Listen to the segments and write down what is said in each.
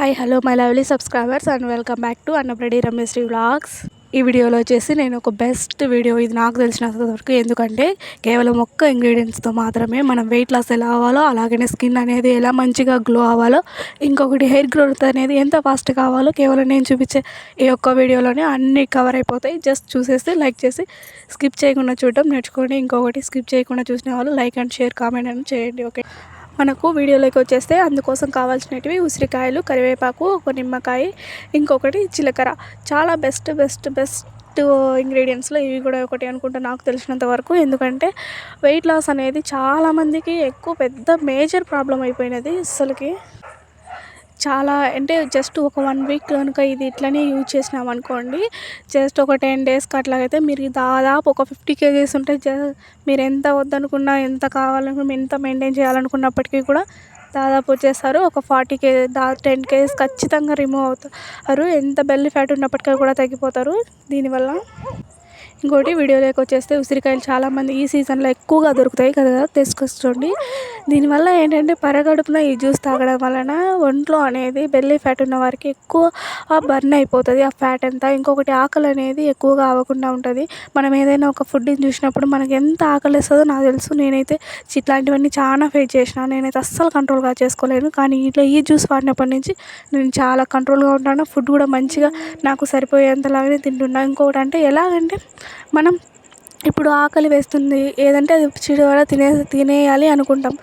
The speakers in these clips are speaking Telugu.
Hi hello my lovely subscribers and welcome back to Annapreddy Rameshri vlogs. ఈ వీడియోలో వచ్చేసి నేను ఒక బెస్ట్ వీడియో ఇది నాకు తెలిసినంత వరకు. ఎందుకంటే కేవలం ఒక్క ఇంగ్రీడియంట్స్తో మాత్రమే మనం వెయిట్ లాస్ ఎలా అవ్వాలో అలాగనే స్కిన్ అనేది ఎలా మంచిగా గ్లో అవ్వాలో ఇంకొకటి హెయిర్ గ్రోత్ అనేది ఎంత ఫాస్ట్ కావాలో కేవలం నేను చూపించే ఈ ఒక్క వీడియోలోనే అన్నీ కవర్ అయిపోతాయి. జస్ట్ చూసేసి లైక్ చేసి స్కిప్ చేయకుండా చూడడం నేర్చుకోండి. ఇంకొకటి స్కిప్ చేయకుండా చూసిన వాళ్ళు లైక్ అండ్ షేర్ కామెంట్ అని చేయండి ఓకే? మనకు వీడియోలోకి వచ్చేస్తే అందుకోసం కావాల్సినవి ఉసిరికాయలు కరివేపాకు ఒక నిమ్మకాయ ఇంకొకటి జీలకర్ర. చాలా బెస్ట్ బెస్ట్ బెస్ట్ ఇంగ్రీడియంట్స్లో ఇవి కూడా ఒకటి అనుకుంటా నాకు తెలిసినంత వరకు. ఎందుకంటే వెయిట్ లాస్ అనేది చాలామందికి ఎక్కువ పెద్ద మేజర్ ప్రాబ్లం అయిపోయినది అసలుకి చాలా అంటే జస్ట్ ఒక వన్ వీక్ కనుక ఇది ఇట్లనే యూజ్ చేసినాం అనుకోండి జస్ట్ ఒక టెన్ డేస్కి అట్లాగైతే మీరు దాదాపు ఒక ఫిఫ్టీ కేజీస్ ఉంటే జ మీరు ఎంత వద్దనుకున్నా ఎంత కావాలనుకున్నా ఎంత మెయింటైన్ చేయాలనుకున్నప్పటికీ కూడా దాదాపు వచ్చేస్తారు ఒక ఫార్టీ కేజీ దా టెన్ కేజీస్ ఖచ్చితంగా రిమూవ్ అవుతారు ఎంత బెల్లి ఫ్యాట్ ఉన్నప్పటికీ కూడా తగ్గిపోతారు. దీనివల్ల ఇంకోటి వీడియోలోకి వచ్చేస్తే ఉసిరికాయలు చాలామంది ఈ సీజన్లో ఎక్కువగా దొరుకుతాయి కదా తీసుకొచ్చండి. దీనివల్ల ఏంటంటే పరగడుపున ఈ జ్యూస్ తాగడం వలన ఒంట్లో అనేది బెల్లి ఫ్యాట్ ఉన్న వారికి ఎక్కువ బర్న్ అయిపోతుంది. ఆ ఫ్యాట్ అంతా ఇంకొకటి ఆకలి అనేది ఎక్కువగా అవ్వకుండా ఉంటుంది. మనం ఏదైనా ఒక ఫుడ్ని చూసినప్పుడు మనకి ఎంత ఆకలి వేస్తుందో నాకు తెలుసు. నేనైతే ఇట్లాంటివన్నీ చాలా ఫేస్ చేసిన నేనైతే అస్సలు కంట్రోల్గా చేసుకోలేను. కానీ ఇట్లా ఈ జ్యూస్ వాడినప్పటి నుంచి నేను చాలా కంట్రోల్గా ఉంటాను. ఫుడ్ కూడా మంచిగా నాకు సరిపోయేంతలాగానే తింటున్నాను ఇంకొకటి అంటే ఎలాగంటే మనం ఇప్పుడు ఆకలి వేస్తుంది ఏదంటే అది చిరువాడ తినే తినేయాలి అనుకుంటాం.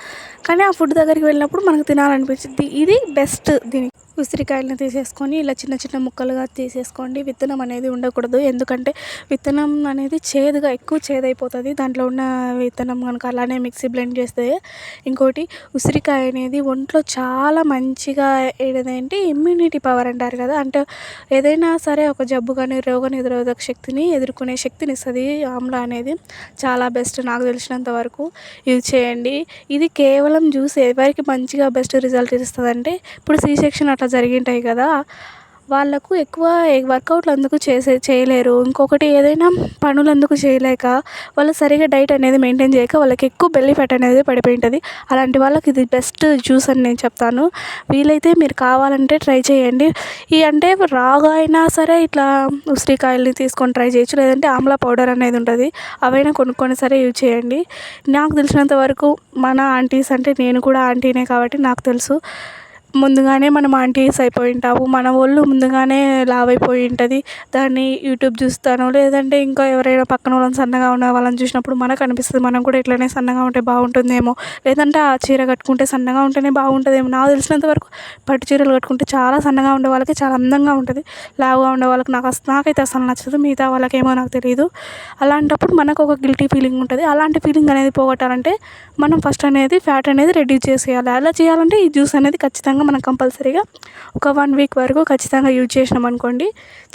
కానీ ఆ ఫుడ్ దగ్గరికి వెళ్ళినప్పుడు మనకు తినాలనిపించింది. ఇది బెస్ట్ దీనికి. ఉసిరికాయలను తీసేసుకొని ఇలా చిన్న చిన్న ముక్కలుగా తీసేసుకోండి. విత్తనం అనేది ఉండకూడదు. ఎందుకంటే విత్తనం అనేది చేదుగా ఎక్కువ చేదైపోతుంది. దాంట్లో ఉన్న విత్తనం కనుక అలానే మిక్సీ బ్లెండ్ చేస్తే ఇంకోటి ఉసిరికాయ అనేది ఒంట్లో చాలా మంచిగా ఏదేంటి ఇమ్యూనిటీ పవర్ అంటారు కదా. అంటే ఏదైనా సరే ఒక జబ్బు కానీ రోగ నిరోధక శక్తిని ఎదుర్కొనే శక్తిని ఇస్తుంది. ఆమ్ల అనేది చాలా బెస్ట్ నాకు తెలిసినంత వరకు. యూజ్ చేయండి. ఇది కేవలం జ్యూస్ ఎవరికి మంచిగా బెస్ట్ రిజల్ట్ ఇస్తుందంటే ఇప్పుడు సి సెక్షన్ అట్లా జరిగింటాయి కదా వాళ్ళకు ఎక్కువ వర్కౌట్లు అందుకు చేసే చేయలేరు. ఇంకొకటి ఏదైనా పనులు అందుకు చేయలేక వాళ్ళు సరిగా డైట్ అనేది మెయింటైన్ చేయక వాళ్ళకి ఎక్కువ బెల్లీ ఫ్యాట్ అనేది పడిపోయి ఉంటుంది. అలాంటి వాళ్ళకి ఇది బెస్ట్ జ్యూస్ అని నేను చెప్తాను. వీలైతే మీరు కావాలంటే ట్రై చేయండి. ఈ అంటే రాగా అయినా సరే ఇట్లా ఉసిరికాయల్ని తీసుకొని ట్రై చేయొచ్చు. లేదంటే ఆమ్లా పౌడర్ అనేది ఉంటుంది. అవైనా కొనుక్కొని సరే యూజ్ చేయండి. నాకు తెలిసినంత వరకు మన ఆంటీస్ అంటే నేను కూడా ఆంటీనే కాబట్టి నాకు తెలుసు. ముందుగానే మనం ఆంటీస్ అయిపోయి ఉంటాము మన వాళ్ళు ముందుగానే లావు అయిపోయి ఉంటుంది. దాన్ని యూట్యూబ్ చూస్తాను లేదంటే ఇంకా ఎవరైనా పక్కన వాళ్ళని సన్నగా ఉన్న వాళ్ళని చూసినప్పుడు మనకు అనిపిస్తుంది మనం కూడా ఇట్లనే సన్నగా ఉంటే బాగుంటుందేమో. లేదంటే ఆ చీర కట్టుకుంటే సన్నగా ఉంటేనే బాగుంటుందేమో. నాకు తెలిసినంత వరకు పట్టు చీరలు కట్టుకుంటే చాలా సన్నగా ఉండే వాళ్ళకి చాలా అందంగా ఉంటుంది. లావుగా ఉండే వాళ్ళకి నాకు అసలు నాకైతే అసలు నచ్చదు మిగతా వాళ్ళకేమో నాకు తెలియదు అలాంటప్పుడు మనకు ఒక గిల్టీ ఫీలింగ్ ఉంటుంది. అలాంటి ఫీలింగ్ అనేది పోగొట్టాలంటే మనం ఫస్ట్ అనేది ఫ్యాట్ అనేది రెడ్యూస్ చేసేయాలి. అలా చేయాలంటే ఈ జ్యూస్ అనేది ఖచ్చితంగా మనం కంపల్సరీగా ఒక వన్ వీక్ వరకు ఖచ్చితంగా యూజ్ చేసినాం అనుకోండి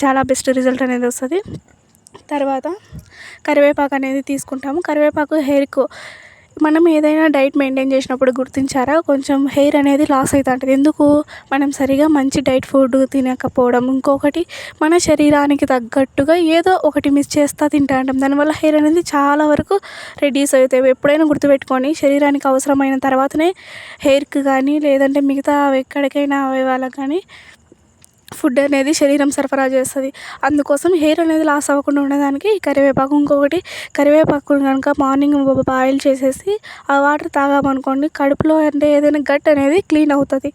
చాలా బెస్ట్ రిజల్ట్ అనేది వస్తుంది. తర్వాత కరివేపాకు అనేది తీసుకుంటాము. కరివేపాకు హెయిర్కు మనం ఏదైనా డైట్ మెయింటైన్ చేసినప్పుడు గుర్తించారా? కొంచెం హెయిర్ అనేది లాస్ అవుతుంటుంది ఎందుకు? మనం సరిగా మంచి డైట్ ఫుడ్ తినకపోవడం. ఇంకొకటి మన శరీరానికి తగ్గట్టుగా ఏదో ఒకటి మిస్ చేస్తా తింటా ఉంటాం దానివల్ల హెయిర్ అనేది చాలా వరకు రెడ్యూస్ అవుతాయి. ఎప్పుడైనా గుర్తుపెట్టుకొని శరీరానికి అవసరమైన తర్వాతనే హెయిర్కి కానీ లేదంటే మిగతా ఎక్కడికైనా అవయవాలకు కానీ ఫుడ్ అనేది శరీరం సరఫరా చేస్తుంది. అందుకోసం హెయిర్ అనేది లాస్ అవ్వకుండా ఉండడానికి కరివేపాకు ఇంకొకటి కరివేపాకు కనుక మార్నింగ్ బాయిల్ చేసేసి ఆ వాటర్ తాగామనుకోండి కడుపులో అంటే ఏదైనా గట్ అనేది క్లీన్ అవుతుంది.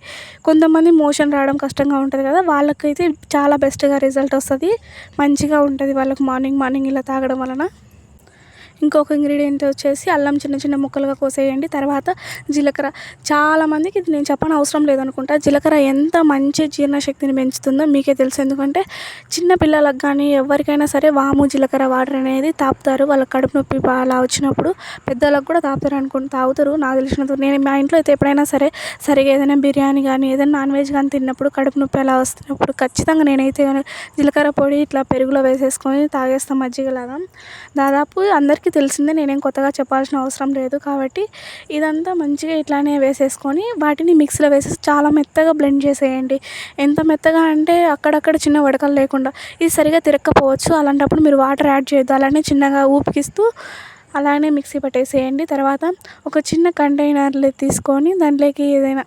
కొంతమంది మోషన్ రావడం కష్టంగా ఉంటుంది కదా వాళ్ళకైతే చాలా బెస్ట్గా రిజల్ట్ వస్తుంది. మంచిగా ఉంటుంది వాళ్ళకి మార్నింగ్ మార్నింగ్ ఇలా తాగడం వలన. ఇంకొక ఇంగ్రీడియంట్ వచ్చేసి అల్లం చిన్న చిన్న ముక్కలుగా కోసేయండి. తర్వాత జీలకర్ర. చాలామందికి ఇది నేను చెప్పని అవసరం లేదనుకుంటా. జీలకర్ర ఎంత మంచి జీర్ణశక్తిని పెంచుతుందో మీకే తెలుసు. ఎందుకంటే చిన్న పిల్లలకు కానీ ఎవరికైనా సరే వాము జీలకర్ర వాటర్ అనేది తాపుతారు. వాళ్ళ కడుపు నొప్పి అలా వచ్చినప్పుడు పెద్దలకు కూడా తాపుతారు అనుకుంటూ తాగుతారు. నాకు తెలిసినంత నేను మా ఇంట్లో అయితే ఎప్పుడైనా సరే సరిగా ఏదైనా బిర్యానీ కానీ ఏదైనా నాన్ వెజ్ కానీ తిన్నప్పుడు కడుపు నొప్పి అలా వస్తున్నప్పుడు ఖచ్చితంగా నేనైతే జీలకర్ర పొడి ఇట్లా పెరుగులో వేసేసుకొని తాగేస్తాం మజ్జిగలాగా. దాదాపు అందరికీ అందరికీ తెలిసిందే నేనేం కొత్తగా చెప్పాల్సిన అవసరం లేదు కాబట్టి ఇదంతా మంచిగా ఇట్లానే వేసేసుకొని వాటిని మిక్సీలో వేసేసి చాలా మెత్తగా బ్లెండ్ చేసేయండి. ఎంత మెత్తగా అంటే అక్కడక్కడ చిన్న వడకలు లేకుండా ఇది సరిగా తిరగకపోవచ్చు. అలాంటప్పుడు మీరు వాటర్ యాడ్ చేయొద్దు. అలానే చిన్నగా ఊపికిస్తూ అలానే మిక్సీ పట్టేసేయండి. తర్వాత ఒక చిన్న కంటైనర్లు తీసుకొని దాంట్లోకి ఏదైనా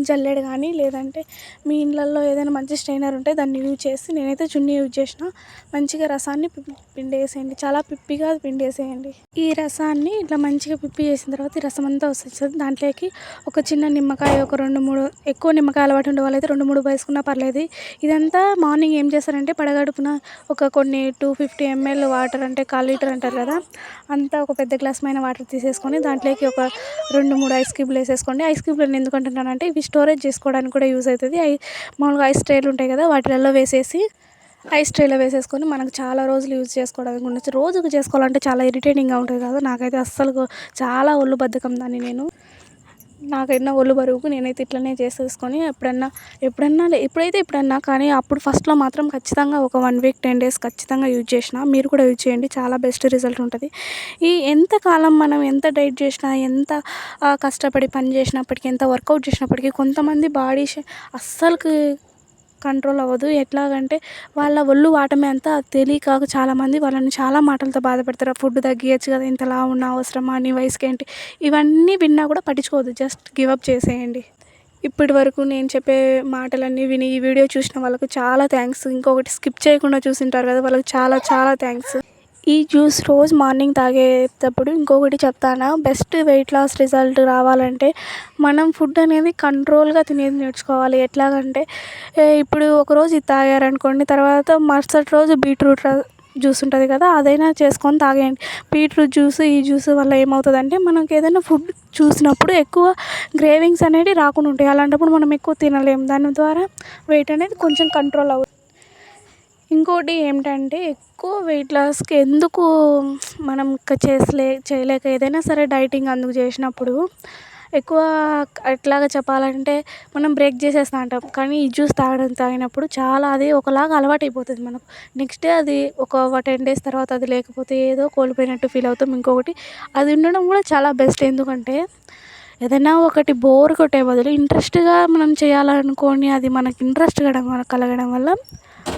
జల్లెడ కానీ లేదంటే మీ ఇళ్ళల్లో ఏదైనా మంచి స్ట్రైనర్ ఉంటే దాన్ని యూజ్ చేసి నేనైతే చున్నీ యూజ్ చేసిన. మంచిగా రసాన్ని పిండేసేయండి. చాలా పిప్పిగా పిండేసేయండి. ఈ రసాన్ని ఇట్లా మంచిగా పిప్పి చేసిన తర్వాత ఈ రసం అంతా వస్తుంది. దాంట్లోకి ఒక చిన్న నిమ్మకాయ ఒక రెండు మూడు ఎక్కువ నిమ్మకాయ అలవాటు ఉండే వాళ్ళైతే రెండు మూడు వేసుకున్నా పర్లేదు. ఇదంతా మార్నింగ్ ఏం చేస్తారంటే పడగడుపున ఒక కొన్ని టూ ఫిఫ్టీ ఎంఎల్ వాటర్ అంటే కాల్ లీటర్ అంటారు కదా అంతా ఒక పెద్ద గ్లాస్ పైన వాటర్ తీసేసుకొని దాంట్లోకి ఒక రెండు మూడు ఐస్ క్యూబ్లు వేసేసుకోండి. ఐస్ క్యూబ్లు నేను ఎందుకు ఇవి స్టోరేజ్ చేసుకోవడానికి కూడా యూజ్ అవుతుంది. ఐ మామూలుగా ఐస్ ట్రేలు ఉంటాయి కదా వాటిలలో వేసేసి ఐస్ ట్రేలో వేసేసుకొని మనకు చాలా రోజులు యూజ్ చేసుకోవడానికి ఉండొచ్చు. రోజుకు చేసుకోవాలంటే చాలా ఇరిటేటింగ్గా ఉంటుంది కదా నాకైతే అస్సలు చాలా ఒళ్ళు బద్ధకం దాన్ని నేను. నాకైనా ఒళ్ళు బరువుకు నేనైతే ఇట్లనే చేసేసుకొని ఎప్పుడన్నా ఎప్పుడన్నా లే- ఎప్పుడైతే ఎప్పుడన్నా కానీ అప్పుడు ఫస్ట్లో మాత్రం ఖచ్చితంగా ఒక వన్ వీక్ టెన్ డేస్ ఖచ్చితంగా యూజ్ చేసిన మీరు కూడా యూజ్ చేయండి చాలా బెస్ట్ రిజల్ట్ ఉంటుంది. ఈ ఎంత కాలం మనం ఎంత డైట్ చేసినా ఎంత కష్టపడి పని చేసినప్పటికీ ఎంత వర్కౌట్ చేసినప్పటికీ కొంతమంది బాడీ అస్సలుకి కంట్రోల్ అవ్వదు. ఎట్లాగంటే వాళ్ళ ఒళ్ళు వాటమే అంతా తెలియక చాలామంది వాళ్ళని చాలా మాటలతో బాధ పెడతారు ఫుడ్ తగ్గియచ్చు కదా ఇంతలా ఉన్న అవసరమా నీ వయసుకి ఏంటి ఇవన్నీ విన్నా కూడా పట్టించుకోవద్దు. జస్ట్ గివప్ చేసేయండి. ఇప్పటి వరకు నేను చెప్పే మాటలన్నీ విని ఈ వీడియో చూసిన వాళ్ళకు చాలా థ్యాంక్స్. ఇంకొకటి స్కిప్ చేయకుండా చూసింటారు కదా వాళ్ళకి చాలా చాలా థ్యాంక్స్. ఈ జ్యూస్ రోజు మార్నింగ్ తాగేటప్పుడు ఇంకొకటి చెప్తాను? బెస్ట్ వెయిట్ లాస్ రిజల్ట్ రావాలంటే మనం ఫుడ్ అనేది కంట్రోల్గా తినేది నేర్చుకోవాలి. ఎట్లాగంటే ఇప్పుడు ఒకరోజు ఇది తాగారనుకోండి తర్వాత మరుసటి రోజు బీట్రూట్ జ్యూస్ ఉంటుంది కదా అదైనా చేసుకొని తాగేయండి. బీట్రూట్ జ్యూస్ ఈ జ్యూస్ వల్ల ఏమవుతుందంటే మనకి ఏదైనా ఫుడ్ చూసినప్పుడు ఎక్కువ గ్రేవింగ్స్ అనేవి రాకుండా ఉంటాయి. అలాంటప్పుడు మనం ఎక్కువ తినలేము దాని ద్వారా వెయిట్ అనేది కొంచెం కంట్రోల్ అవుతుంది ఇంకోటి ఏమిటంటే ఎక్కువ వెయిట్ లాస్కి ఎందుకు మనం చేసలే చేయలేక ఏదైనా సరే డైటింగ్ అందుకు చేసినప్పుడు ఎక్కువ ఎట్లాగ చెప్పాలంటే మనం బ్రేక్ చేసేస్తా అంటాం. కానీ ఈ జ్యూస్ తాగడం తాగినప్పుడు చాలా అది ఒకలాగా అలవాటు అయిపోతుంది మనకు. నెక్స్ట్ డే అది ఒక టెన్ డేస్ తర్వాత అది లేకపోతే ఏదో కోల్పోయినట్టు ఫీల్ అవుతాం ఇంకొకటి. అది ఉండడం కూడా చాలా బెస్ట్ ఎందుకంటే ఏదైనా ఒకటి బోర్ కొట్టే బదులు ఇంట్రెస్ట్గా మనం చేయాలనుకోని అది మనకి ఇంట్రెస్ట్ కలగడం వల్ల కలగడం వల్ల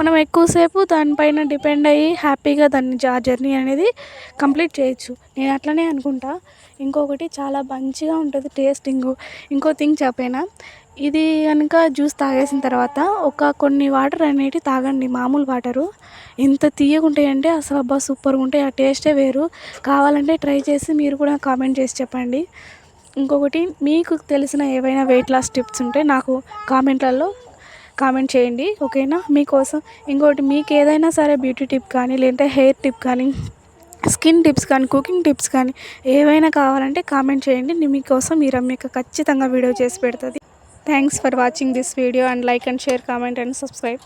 మనం ఎక్కువసేపు దానిపైన డిపెండ్ అయ్యి హ్యాపీగా దాన్ని ఆ జర్నీ అనేది కంప్లీట్ చేయొచ్చు. నేను అట్లనే అనుకుంటా. ఇంకొకటి చాలా మంచిగా ఉంటుంది టేస్టింగ్ ఇంకో థింగ్ చెప్పేనా? ఇది కనుక జ్యూస్ తాగేసిన తర్వాత ఒక కొన్ని వాటర్ అనేటివి తాగండి మామూలు వాటరు ఎంత తీయగా అసలు అబ్బా సూపర్గా ఉంటాయి. ఆ టేస్టే వేరు. కావాలంటే ట్రై చేసి మీరు కూడా కామెంట్ చేసి చెప్పండి. ఇంకొకటి మీకు తెలిసిన ఏవైనా వెయిట్ లాస్ టిప్స్ ఉంటే నాకు కామెంట్లలో కామెంట్ చేయండి ఓకేనా? మీకోసం ఇంకోటి మీకు ఏదైనా సరే బ్యూటీ టిప్ కానీ లేదంటే హెయిర్ టిప్ కానీ స్కిన్ టిప్స్ కానీ కుకింగ్ టిప్స్ కానీ ఏవైనా కావాలంటే కామెంట్ చేయండి. నేను మీకోసం ఈ రమ్యక ఖచ్చితంగా వీడియో చేసి పెడుతుంది. Thanks for watching this video and like and share comment and subscribe